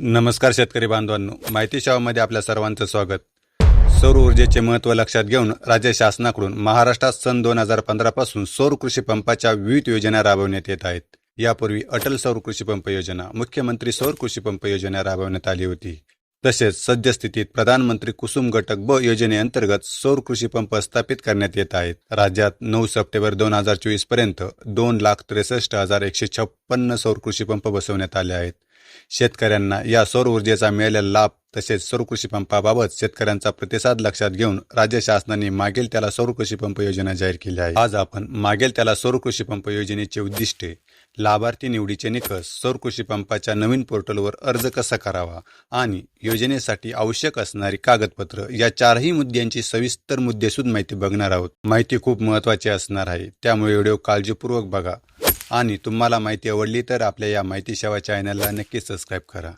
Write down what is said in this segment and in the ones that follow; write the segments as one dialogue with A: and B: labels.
A: नमस्कार शेतकरी बांधवांनो. माहिती शावामध्ये आपल्या सर्वांचं स्वागत. सौर ऊर्जेचे महत्त्व लक्षात घेऊन राज्य शासनाकडून महाराष्ट्रात सन दोन हजार पंधरापासून सौर कृषी पंपाच्या विविध योजना राबवण्यात येत आहेत. यापूर्वी अटल सौर कृषी पंप योजना मुख्यमंत्री सौर कृषी पंप योजना राबवण्यात आली होती. तसेच सद्यस्थितीत प्रधानमंत्री कुसुम घटक ब योजनेअंतर्गत सौर कृषी पंप स्थापित करण्यात येत आहेत. राज्यात नऊ सप्टेंबर दोन हजार चोवीसपर्यंत दोन लाख त्रेसष्ट हजार एकशे छप्पन्न सौर कृषी पंप बसवण्यात आले आहेत. शेतकऱ्यांना या सौर ऊर्जेचा मिळालेला लाभ तसेच सौर कृषी पंपाबाबत शेतकऱ्यांचा प्रतिसाद लक्षात घेऊन राज्य शासनाने मागेल त्याला सौर कृषी पंप योजना जाहीर केली आहे. आज आपण मागेल त्याला सौर कृषी पंप योजनेचे उद्दिष्टे लाभार्थी निवडीचे निकष सौर कृषी पंपाच्या नवीन पोर्टलवर अर्ज कसा करावा आणि योजनेसाठी आवश्यक असणारी कागदपत्र या चारही मुद्द्यांची सविस्तर मुद्देसूद माहिती बघणार आहोत. माहिती खूप महत्वाची असणार आहे. त्यामुळे व्हिडिओ काळजीपूर्वक बघा. आणि तुम्हाला माहिती आवडली तर आपल्या या माहिती सेवा चॅनलला नक्की सबस्क्राईब करा.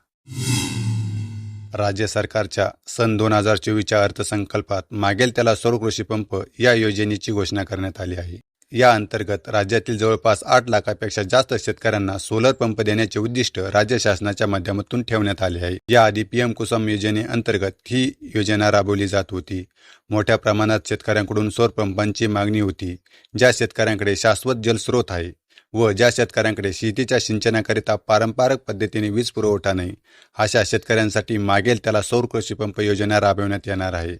A: राज्य सरकारच्या सन दोन हजार चोवीसच्या अर्थसंकल्पात मागेल त्याला सौर कृषी पंप या योजनेची घोषणा करण्यात आली आहे. या अंतर्गत राज्यातील जवळपास आठ लाखापेक्षा जास्त शेतकऱ्यांना सोलर पंप देण्याचे उद्दिष्ट राज्य शासनाच्या माध्यमातून ठेवण्यात आले आहे. याआधी पीएम कुसुम योजनेअंतर्गत ही योजना राबवली जात होती. मोठ्या प्रमाणात शेतकऱ्यांकडून सौर पंपांची मागणी होती ज्या शेतकऱ्यांकडे शाश्वत जलस्रोत आहे. व ज्या शेतकऱ्यांकडे शेतीच्या सिंचनाकरिता पारंपरिक पद्धतीने वीज पुरवठा नाही अशा शेतकऱ्यांसाठी मागेल त्याला सौर कृषी पंप योजना राबवण्यात येणार आहे.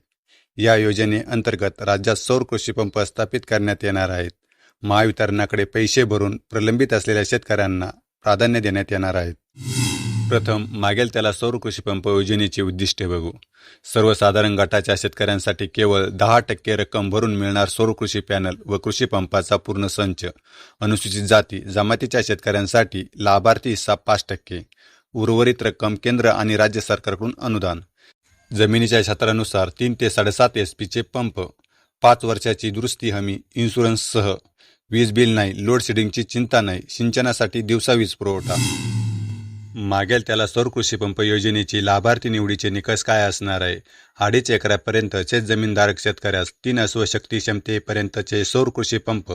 A: या योजनेअंतर्गत राज्यात सौर कृषी पंप स्थापित करण्यात येणार आहेत. महावितरणाकडे पैसे भरून प्रलंबित असलेल्या शेतकऱ्यांना प्राधान्य देण्यात येणार आहेत प्रथम मागेल त्याला सौर कृषी पंप योजनेची उद्दिष्टे बघू. सर्वसाधारण गटाच्या शेतकऱ्यांसाठी केवळ दहा टक्के रक्कम भरून मिळणार सौर कृषी पॅनल व कृषी पंपाचा पूर्ण संच. अनुसूचित जाती जमातीच्या शेतकऱ्यांसाठी लाभार्थी हिस्सा पाच टक्के. उर्वरित रक्कम केंद्र आणि राज्य सरकारकडून अनुदान. जमिनीच्या क्षेत्रानुसार तीन ते साडेसात एस पीचे पंप. पाच वर्षाची दुरुस्ती हमी इन्शुरन्ससह. वीज बिल नाही लोड शेडिंगची चिंता नाही सिंचनासाठी दिवसा वीज पुरवठा. मागेल त्याला सौर कृषी पंप योजनेची लाभार्थी निवडीचे निकष काय असणार आहे? अडीच एकरापर्यंत शेत जमीनधारक शेतकऱ्यास तीन अश्वशक्ती क्षमतेपर्यंतचे सौर कृषी पंप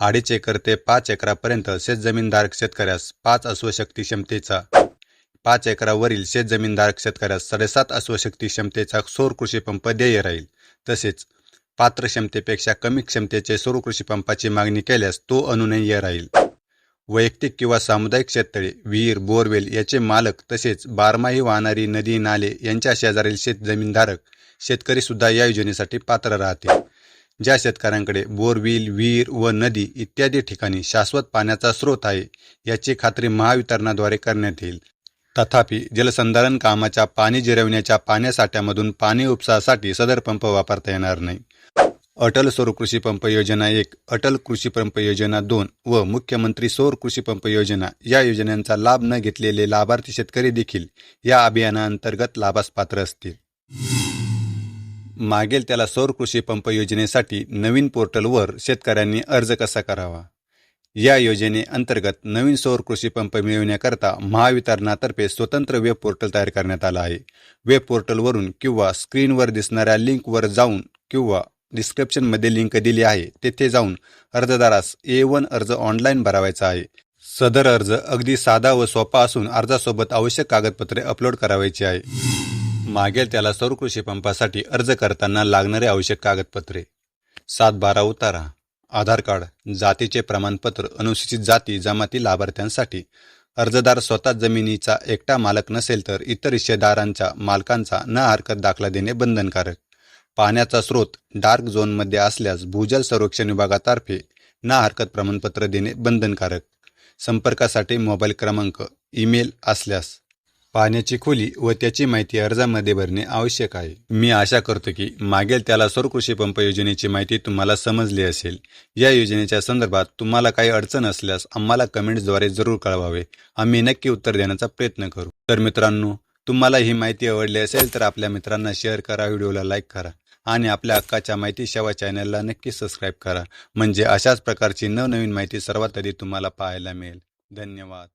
A: अडीच एकर ते पाच एकरापर्यंत शेत जमीनधारक शेतकऱ्यास पाच अश्वशक्ती क्षमतेचा पाच एकरावरील शेत जमीनधारक शेतकऱ्यास साडेसात अश्वशक्ती क्षमतेचा सौर कृषी पंप देय राहील. तसेच पात्र क्षमतेपेक्षा कमी क्षमतेचे सौर कृषी पंपाची मागणी केल्यास तो अनुनय राहील. वैयक्तिक किंवा सामुदायिक शेततळे विहीर बोरवेल याचे मालक तसेच बारमाही वाहणारी नदी नाले यांच्या शेजारील शेतजमीनधारक शेतकरी सुद्धा या योजनेसाठी पात्र राहतील. ज्या शेतकऱ्यांकडे बोरविल विहीर व नदी इत्यादी ठिकाणी शाश्वत पाण्याचा स्रोत आहे याची खात्री महावितरणाद्वारे करण्यात येईल. तथापि जलसंधारण कामाच्या पाणी जिरवण्याच्या पाण्यासाठ्यामधून पाणी उपसासाठी सदर पंप वापरता येणार नाही. अटल सौर कृषी पंप योजना एक अटल कृषी पंप योजना दोन व मुख्यमंत्री सौर कृषी पंप योजना या योजनांचा लाभ न घेतलेले लाभार्थी शेतकरी देखील या अभियानाअंतर्गत लाभास पात्र असतील. मागेल त्याला सौर कृषी पंप योजनेसाठी नवीन पोर्टलवर शेतकऱ्यांनी अर्ज कसा करावा? या योजनेअंतर्गत नवीन सौर कृषी पंप मिळविण्याकरता महावितरणातर्फे स्वतंत्र वेब पोर्टल तयार करण्यात आलं आहे. वेब पोर्टलवरून किंवा स्क्रीनवर दिसणाऱ्या लिंकवर जाऊन किंवा डिस्क्रिप्शनमध्ये लिंक दिली आहे. तेथे जाऊन अर्जदारास ए वन अर्ज ऑनलाईन भरावायचा आहे. सदर अर्ज अगदी साधा व सोपा असून अर्जासोबत आवश्यक कागदपत्रे अपलोड करावायची आहे. मागेल त्याला सौर कृषी पंपासाठी अर्ज करताना लागणारे आवश्यक कागदपत्रे. सात बारा उतारा. आधार कार्ड जातीचे प्रमाणपत्र अनुसूचित जाती जमाती लाभार्थ्यांसाठी. अर्जदार स्वतः जमिनीचा एकटा मालक नसेल तर इतर हिस्सेदारांच्या मालकांचा न हरकत दाखला देणे बंधनकारक. पाण्याचा स्रोत डार्क झोनमध्ये असल्यास भूजल संरक्षण विभागातर्फे ना हरकत प्रमाणपत्र देणे बंधनकारक. संपर्कासाठी मोबाईल क्रमांक ईमेल असल्यास पाण्याची खोली व त्याची माहिती अर्जामध्ये भरणे आवश्यक आहे. मी आशा करतो की मागेल त्याला सौर कृषी पंप योजनेची माहिती तुम्हाला समजली असेल. या योजनेच्या संदर्भात तुम्हाला काही अडचण असल्यास आम्हाला कमेंट्सद्वारे जरूर कळवावे. आम्ही नक्की उत्तर देण्याचा प्रयत्न करू. तर मित्रांनो तुम्हाला ही माहिती आवडली असेल तर आपल्या मित्रांना शेअर करा व्हिडिओला लाईक करा. आणि आपल्या हक्काच्या माहिती सेवा चॅनलला नक्की सबस्क्राईब करा. म्हणजे अशाच प्रकारची नवनवीन माहिती सर्वात आधी तुम्हाला पाहायला मिळेल. धन्यवाद.